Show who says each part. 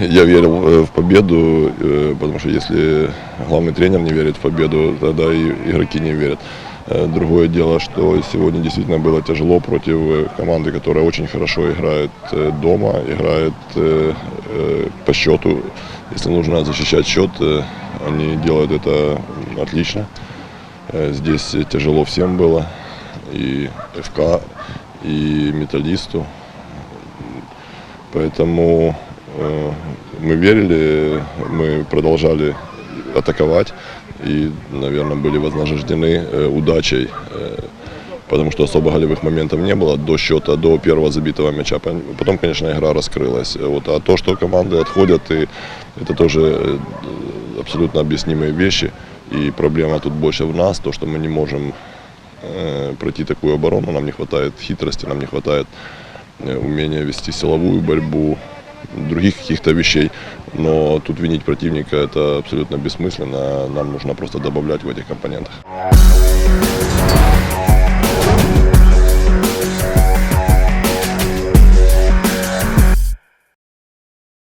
Speaker 1: я верил э, в победу, э, потому что если главный тренер не верит в победу, тогда и игроки не верят. Э, Другое дело, что сегодня действительно было тяжело против команды, которая очень хорошо играет дома, играет по счету. Если нужно защищать счет, они делают это отлично. Здесь тяжело всем было, и ФК, и металлисту. Поэтому мы верили, мы продолжали атаковать и, наверное, были вознаграждены э, удачей, э, потому что особо голевых моментов не было до счета, до первого забитого мяча. Потом, конечно, игра раскрылась. Вот. А то, что команды отходят, и это тоже э, абсолютно объяснимые вещи. И проблема тут больше в нас, то, что мы не можем э, пройти такую оборону, нам не хватает хитрости, нам не хватает э, умения вести силовую борьбу, других каких-то вещей. Но тут винить противника это абсолютно бессмысленно. Нам нужно просто добавлять в этих компонентах.